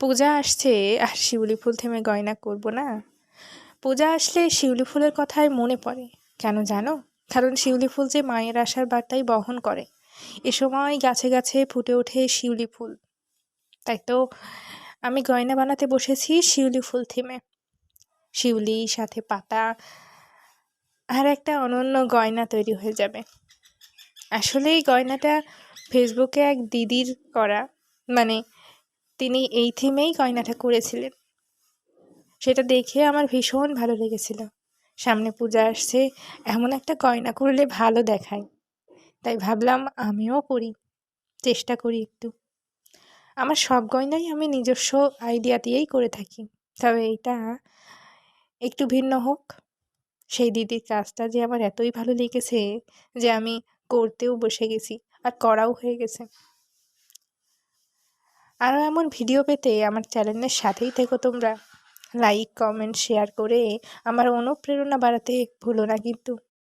পূজা আসছে, আর শিউলি ফুল থেমে গয়না করব না। পূজা আসলে শিউলি ফুলের কথাই মনে পড়ে, কেন জানো? কারণ শিউলি ফুল যে মায়ের আশার বার্তাই বহন করে। এ সময় গাছে গাছে ফুটে ওঠে শিউলি ফুল। তাই তো আমি গয়না বানাতে বসেছি শিউলি ফুল থিমে। শিউলি, সাথে পাতা, আর একটা অনন্য গয়না তৈরি হয়ে যাবে। আসলে এই গয়নাটা ফেসবুকে এক দিদির করা। মানে তিনি এই থিমেই গয়নাটা করেছিলেন। সেটা দেখে আমার ভীষণ ভালো লেগেছিল। সামনে পূজা আসছে, এমন একটা গয়না করলে ভালো দেখায়। তাই ভাবলাম আমিও করি, চেষ্টা করি একটু। আমার সব গয়নাই আমি নিজস্ব আইডিয়া দিয়েই করে থাকি। তবে এইটা একটু ভিন্ন হোক। সেই দিদির কাজটা যে আমার এতই ভালো লেগেছে যে আমি করতেও বসে গেছি, আর করাও হয়ে গেছে। আরও এমন ভিডিও পেতে আমার চ্যানেলের সাথেই থেকো তোমরা। লাইক কমেন্ট শেয়ার করে আমার অনুপ্রেরণা বাড়াতে ভুলো না কিন্তু।